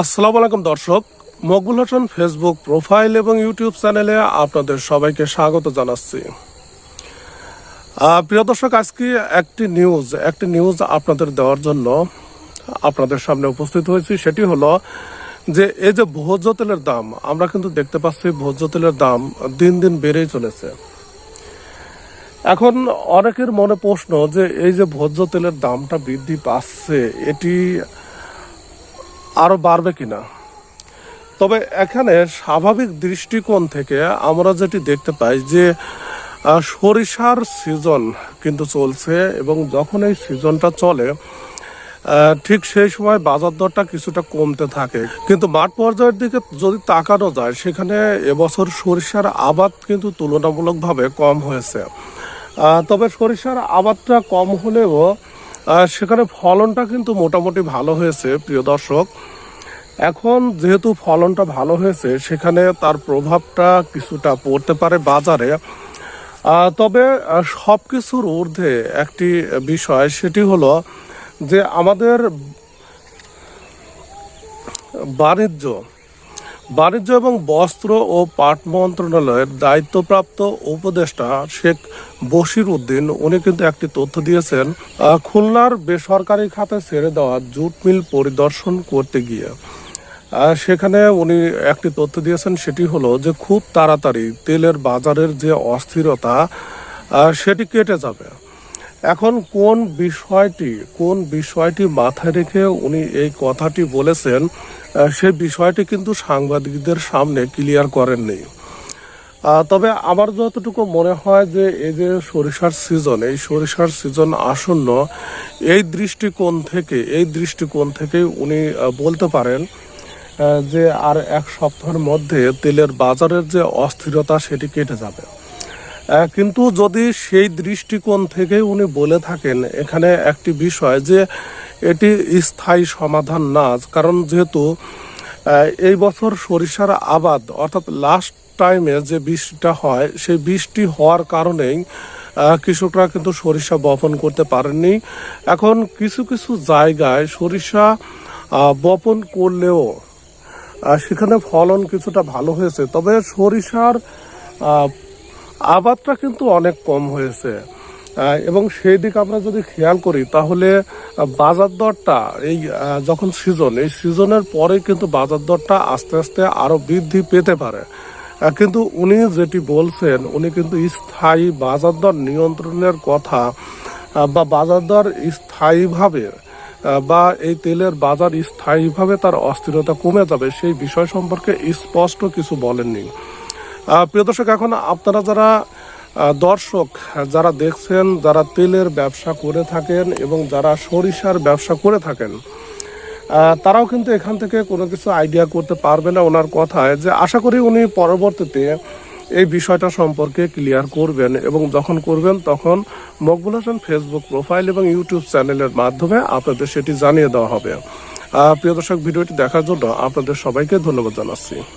আসসালামু আলাইকুম দর্শক। মকবুল হোসেন ফেসবুক প্রোফাইল এবং ইউটিউব চ্যানেলে আপনাদের সবাইকে স্বাগত জানাচ্ছি। প্রিয় দর্শক, আজকে একটি নিউজ একটি নিউজ আপনাদের দেওয়ার জন্য আপনাদের সামনে উপস্থিত হয়েছি। সেটি হলো যে এই যে ভোজ্য তেলের দাম, আমরা কিন্তু দেখতে পাচ্ছি ভোজ্য তেলের দাম দিন দিন বেড়েই চলেছে। এখন অনেকের মনে প্রশ্ন যে এই যে ভোজ্য তেলের দামটা বৃদ্ধি পাচ্ছে, এটি আরও বাড়বে কিনা? তবে এখানে স্বাভাবিক দৃষ্টিকোণ থেকে আমরা যেটি দেখতে পাই যে সরিষার সিজন কিন্তু চলছে এবং যখন এই সিজনটা চলে ঠিক সেই সময় বাজার দরটা কিছুটা কমতে থাকে। কিন্তু মাঠ পর্যায়ের দিকে যদি তাকানো যায়, সেখানে এবছর সরিষার আবাদ কিন্তু তুলনামূলকভাবে কম হয়েছে। তবে সরিষার আবাদটা কম হলেও সেখানে ফলনটা কিন্তু মোটামুটি ভালো হয়েছে, প্রিয় দর্শক। এখন যেহেতু ফলনটা ভালো হয়েছে, সেখানে তার প্রভাবটা কিছুটা পড়তে পারে বাজারে। তবে সব কিছুর ঊর্ধ্বে একটি বিষয়, সেটি হলো যে আমাদের বাণিজ্য বাণিজ্য এবং বস্ত্র ও পাট মন্ত্রণালয়ের দায়িত্বপ্রাপ্ত উপদেষ্টা শেখ বশির উদ্দিন, উনি কিন্তু একটি তথ্য দিয়েছেন খুলনার বেসরকারি খাতে ছেড়ে দেওয়া জুট মিল পরিদর্শন করতে গিয়ে। সেখানে উনি একটি তথ্য দিয়েছেন, সেটি হলো যে খুব তাড়াতাড়ি তেলের বাজারের যে অস্থিরতা সেটি কেটে যাবে। এখন কোন বিষয়টি কোন বিষয়টি মাথায় রেখে উনি এই কথাটি বলেছেন সেই বিষয়টি কিন্তু সাংবাদিকদের সামনে ক্লিয়ার করেননি। তবে আমার যতটুকু মনে হয় যে এই যে সরিষার সিজন, এই সরিষার সিজন আসন্ন, এই দৃষ্টিকোণ থেকে, এই দৃষ্টিকোণ থেকে উনি বলতে পারেন যে আর এক সপ্তাহের মধ্যে তেলের বাজারের যে অস্থিরতা সেটি কেটে যাবে। কিন্তু যদি সেই দৃষ্টিকোণ থেকে উনি বলে থাকেন, এখানে একটি বিষয় যে এটি স্থায়ী সমাধান না, কারণ যেহেতু এই বছর সরিষার আবাদ, অর্থাৎ লাস্ট টাইমে যে বৃষ্টিটা হয়, সেই বৃষ্টি হওয়ার কারণেই কৃষকরা কিন্তু সরিষা বপন করতে পারেননি। এখন কিছু কিছু জায়গায় সরিষা বপন করলেও সেখানে ফলন কিছুটা ভালো হয়েছে। তবে সরিষার আবাদটা কিন্তু অনেক কম হয়েছে। এবং সেই দিক আমরা যদি খেয়াল করি, তাহলে বাজার দরটা এই যখন সিজন এই সিজনের পরে কিন্তু বাজার দরটা আস্তে আস্তে আরও বৃদ্ধি পেতে পারে। কিন্তু উনি যেটি বলছেন, উনি কিন্তু স্থায়ী বাজার দর নিয়ন্ত্রণের কথা বা বাজার দর স্থায়ীভাবে বা এই তেলের বাজার স্থায়ীভাবে তার অস্থিরতা কমে যাবে সেই বিষয় সম্পর্কে স্পষ্ট কিছু বলেননি। প্রিয় দর্শক, এখন আপনারা যারা দর্শক, যারা দেখছেন, যারা তেলের ব্যবসা করে থাকেন এবং যারা সরিষার ব্যবসা করে থাকেন তারাও কিন্তু এখান থেকে কোনো কিছু আইডিয়া করতে পারবে না ওনার কথায় যে আশা করি উনি পরবর্তীতে এই বিষয়টা সম্পর্কে ক্লিয়ার করবেন এবং যখন করবেন তখন মকবুল হাসান ফেসবুক প্রোফাইল এবং ইউটিউব চ্যানেলের মাধ্যমে আপনাদের সেটি জানিয়ে দেওয়া হবে। প্রিয় দর্শক, ভিডিওটি দেখার জন্য আপনাদের সবাইকে ধন্যবাদ জানাচ্ছি।